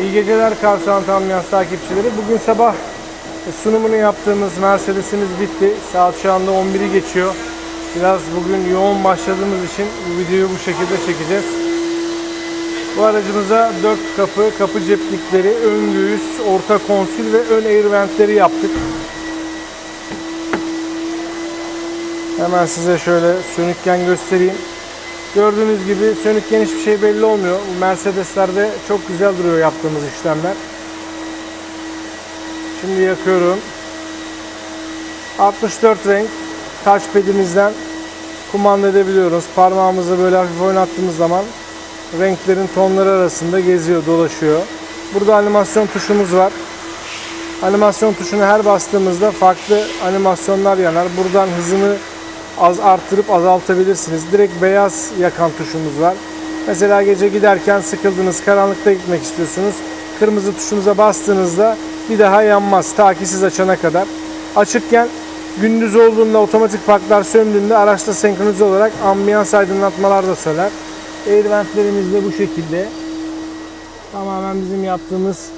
İyi geceler Karsuant Ambiyans takipçileri. Bugün sabah sunumunu yaptığımız Mercedes'imiz bitti. Saat şu anda 11'i geçiyor. Biraz bugün yoğun başladığımız için bu videoyu bu şekilde çekeceğiz. Bu aracımıza 4 kapı, kapı ceplikleri, ön göğüs, orta konsül ve ön air ventleri yaptık. Hemen size şöyle sönükken göstereyim. Gördüğünüz gibi sönükken hiçbir şey belli olmuyor. Mercedes'lerde çok güzel duruyor yaptığımız işlemler. Şimdi yakıyorum. 64 renk touchpad'imizden kumanda edebiliyoruz. Parmağımızı böyle hafif oynattığımız zaman renklerin tonları arasında geziyor, dolaşıyor. Burada animasyon tuşumuz var. Animasyon tuşunu her bastığımızda farklı animasyonlar yanar. Buradan hızını az arttırıp azaltabilirsiniz. Direkt beyaz yakan tuşumuz var. Mesela gece giderken sıkıldınız, karanlıkta gitmek istiyorsunuz. Kırmızı tuşunuza bastığınızda bir daha yanmaz ta ki siz açana kadar. Açıkken gündüz olduğunda otomatik parklar söndüğünde araçta senkronize olarak ambiyans aydınlatmalar da söyler. Air ventlerimiz de bu şekilde. Tamamen bizim yaptığımız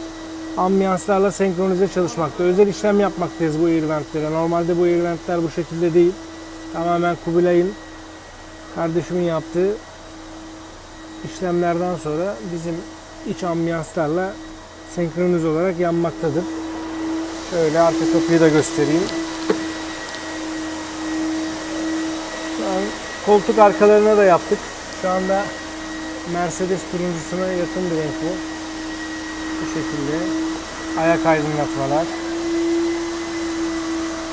ambiyanslarla senkronize çalışmakta. Özel işlem yapmaktayız bu air ventlere. Normalde bu air ventler bu şekilde değil. Tamamen Kubilay'ın kardeşimin yaptığı işlemlerden sonra bizim iç ambiyanslarla senkronize olarak yanmaktadır. Şöyle arka kapıyı da göstereyim. Şu an koltuk arkalarına da yaptık. Şu anda Mercedes turuncusuna yakın bir renk bu. Bu şekilde. Ayak aydınlatmalar.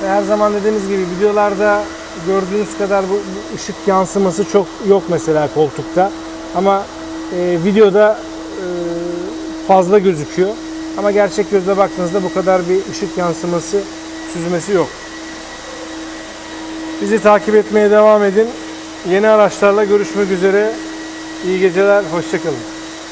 Ve her zaman dediğimiz gibi videolarda gördüğünüz kadar bu, ışık yansıması çok yok mesela koltukta. Ama e, videoda e, fazla gözüküyor. Ama gerçek gözle baktığınızda bu kadar bir ışık yansıması, süzmesi yok. Bizi takip etmeye devam edin. Yeni araçlarla görüşmek üzere. İyi geceler, hoşçakalın.